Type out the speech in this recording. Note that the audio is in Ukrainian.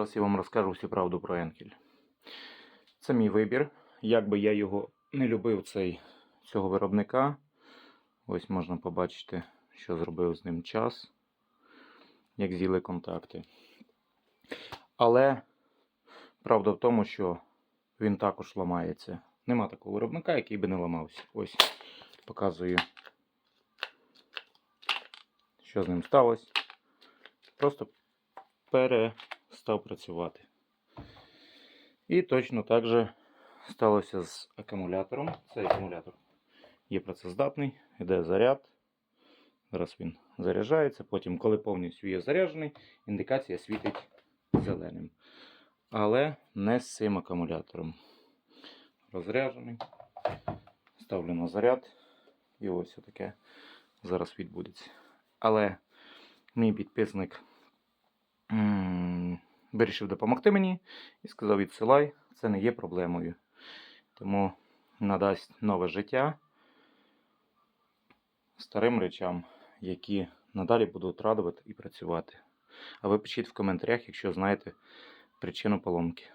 Зараз я вам розкажу всю правду про Енкель. Це мій вибір. Як би я його не любив, цей, цього виробника. Ось можна побачити, що зробив з ним час, як з'їли контакти. Але правда в тому, що він також ламається. Нема такого виробника, який би не ламався. Ось показую, що з ним сталося. Просто перестав працювати. І точно так же сталося з акумулятором. Цей акумулятор є працездатний, йде заряд. Зараз він заряджається. Потім, коли повністю є заряджений, індикація світить зеленим. Але не з цим акумулятором. Розряджений. Ставлю на заряд. І ось таке зараз відбудеться. Але мій підписник вирішив допомогти мені і сказав: відсилай, це не є проблемою. Тому надасть нове життя старим речам, які надалі будуть радувати і працювати. А ви пишіть в коментарях, якщо знаєте причину поломки.